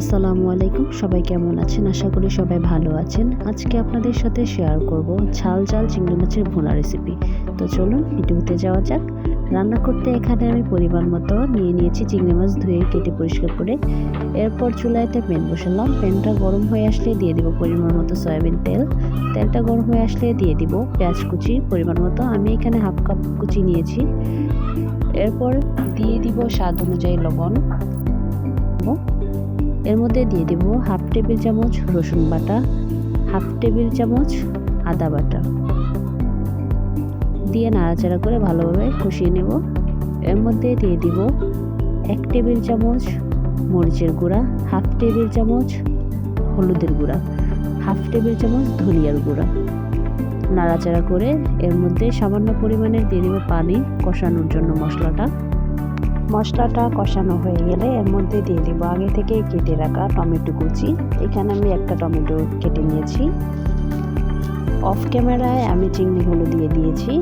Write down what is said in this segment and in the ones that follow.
আসসালামু আলাইকুম, সবাই কেমন আছেন? আশা করি সবাই ভালো আছেন। আজকে আপনাদের সাথে শেয়ার করব ঝাল ঝাল চিংড়ি মাছের ভুনা রেসিপি তো চলুন, ভিডিওতে যাওয়া যাক। রান্না করতে এখানে আমি পরিমাণ মতো নিয়ে নিয়েছি চিংড়ি মাছ ধুয়ে কেটে পরিষ্কার করে। এরপর চুলাইতে প্যান বসালাম। প্যানটা গরম হয়ে আসলে দিয়ে দিব পরিমাণ মতো সয়াবিন তেল। তেলটা গরম হয়ে আসলে দিয়ে দিব পেঁয়াজ কুচি। পরিমাণ মতো আমি এখানে হাফ কাপ কুচি নিয়েছি। এরপর দিয়ে দিব স্বাদ অনুযায়ী লবণ। এর মধ্যে দিয়ে দেব হাফ টেবিল চামচ রসুন বাটা, হাফ টেবিল চামচ আদা বাটা। দিয়ে নাড়াচাড়া করে ভালোভাবে কষিয়ে নেব। এর মধ্যে দিয়ে দিব এক টেবিল চামচ মরিচের গুঁড়া, হাফ টেবিল চামচ হলুদের গুঁড়া, হাফ টেবিল চামচ ধনিয়ার গুঁড়া। নাড়াচাড়া করে এর মধ্যে সামান্য পরিমাণে দিয়ে দেবো পানি কষানোর জন্য মশলাটা। মশলাটা কষানো হয়ে গেলে এর মধ্যে দিয়ে দেবো আগে থেকে কেটে রাখা টমেটো কুচি। এখানে আমি একটা টমেটো কেটে নিয়েছি। অফ ক্যামেরায় আমি চিংড়িগুলো দিয়ে দিয়েছি।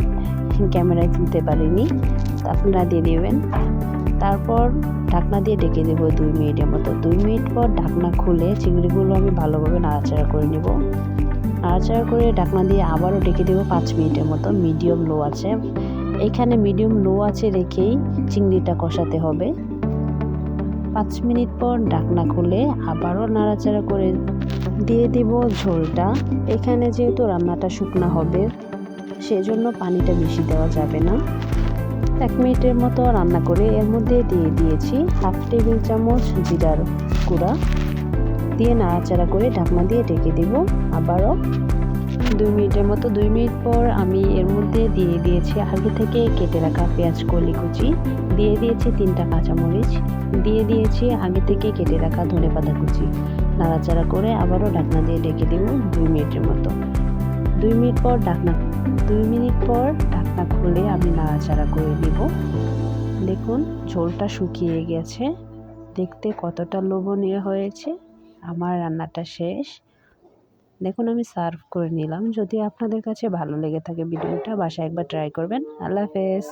ক্যামেরায় তুলতে পারিনি। আপনারা দিয়ে দেবেন। তারপর ঢাকনা দিয়ে ডেকে দেবো দুই মিনিটের মতো। দুই মিনিট পর ঢাকনা খুলে চিংড়িগুলো আমি ভালোভাবে নাড়াচাড়া করে নেব। নাড়াচাড়া করে ঢাকনা দিয়ে আবারও ডেকে দেবো পাঁচ মিনিটের মতো। মিডিয়াম লো আছে। এখানে মিডিয়াম লো আছে রেখেই চিংড়িটা কষাতে হবে। পাঁচ মিনিট পর ঢাকনা খুলে আবারও নাড়াচাড়া করে দিয়ে দেব ঝোলটা। এখানে যেহেতু রান্নাটা শুকনা হবে, সেজন্য পানিটা বেশি দেওয়া যাবে না। এক মিনিটের মতো রান্না করে এর মধ্যে দিয়ে দিয়েছি হাফ টেবিল চামচ জিরার গুঁড়া। দিয়ে নাড়াচাড়া করে ঢাকনা দিয়ে ঢেকে দেব। আবারও দুই মিনিটের মতো, দুই মিনিট পর আমি এর মধ্যে দিয়ে দিয়েছি আগে থেকে কেটে রাখা পেঁয়াজ, কলি, কুচি। দিয়ে দিয়েছি তিনটা কাঁচামরিচ। দিয়ে দিয়েছি আগে থেকে কেটে রাখা ধনে পাতা কুচি। নাড়াচাড়া করে আবারও ঢাকনা দিয়ে ডেকে দেব দুই মিনিটের মতো। দুই মিনিট পর ঢাকনা, দুই মিনিট পর ঢাকনা খুলে আমি নাড়াচাড়া করে দেব। দেখুন, ঝোলটা শুকিয়ে গেছে। দেখতে কতটা লোভনীয় হয়েছে। আমার রান্নাটা শেষ। দেখুন, আমি সার্ভ করে নিলাম। যদি আপনাদের কাছে ভালো লেগে থাকে ভিডিওটা, বাসায় একবার ট্রাই করবেন। আল্লাহ হাফেজ।